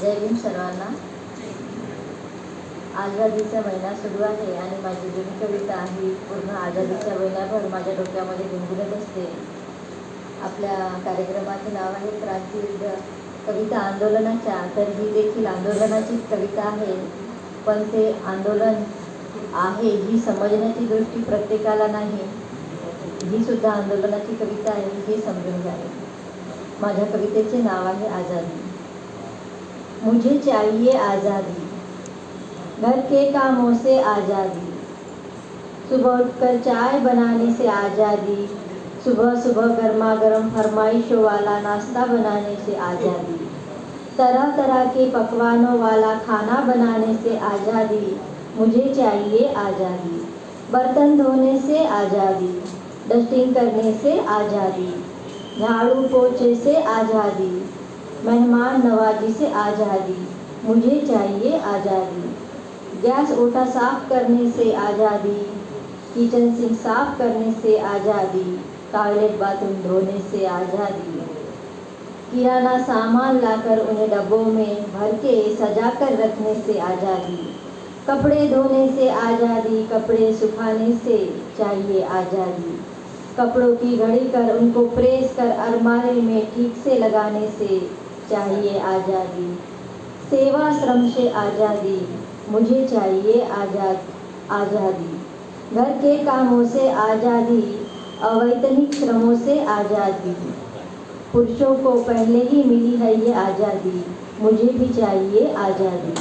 जय भीम सर्वांना. आझादीचा महिना सुरू आहे आणि माझी जुनी कविता ही पूर्ण आझादीच्या महिन्याभर माझ्या डोक्यामध्ये गुणगुणत असते. आपल्या कार्यक्रमाचे नाव आहे क्रांती कविता आंदोलनाच्या. तर ही देखील आंदोलनाचीच कविता आहे. पण ते आंदोलन आहे ही समजण्याची दृष्टी प्रत्येकाला नाही. ही सुद्धा आंदोलनाची कविता आहे हे समजून घ्यावे माझ्या कवितेचे नाव आहे आझादी मुझे चाहिए आज़ादी। घर के कामों से आज़ादी। सुबह उठकर चाय बनाने से आज़ादी। सुबह सुबह गर्मा गर्म फरमाइशों वाला नाश्ता बनाने से आज़ादी। तरह तरह के पकवानों वाला खाना बनाने से आज़ादी। मुझे चाहिए आज़ादी। बर्तन धोने से आज़ादी। डस्टिंग करने से आज़ादी। झाड़ू पोछे से आज़ादी। मेहमान नवाजी से आज़ादी, मुझे चाहिए आज़ादी। गैस ओटा साफ़ करने से आज़ादी, किचन सिंक साफ़ करने से आज़ादी, टॉयलेट बाथरूम धोने से आज़ादी। किराना सामान लाकर उन्हें डब्बों में भर के सजा कर रखने से आज़ादी। कपड़े धोने से आज़ादी, कपड़े सुखाने से चाहिए आज़ादी। कपड़ों की घड़ी कर उनको प्रेस कर अलमारी में ठीक से लगाने से चाहिए आज़ादी। सेवा श्रम से आज़ादी, मुझे चाहिए आज़ाद, आज़ादी। घर के कामों से आज़ादी, अवैतनिक श्रमों से आज़ादी। पुरुषों को पहले ही मिली है ये आज़ादी, मुझे भी चाहिए आज़ादी।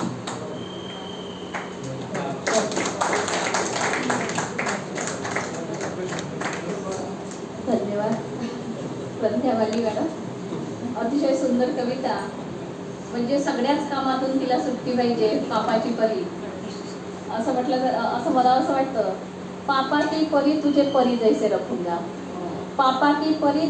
धन्यवाद। संध्यावाली मॅडम। अतिशय सुंदर कविता. म्हणजे सगळ्याच कामातून तिला सुट्टी पाहिजे पापाची परी. असं म्हटलं तर असं मला असं वाटतं. पापा की परी तुझे परी जैसे रखूंगा. पापा की परी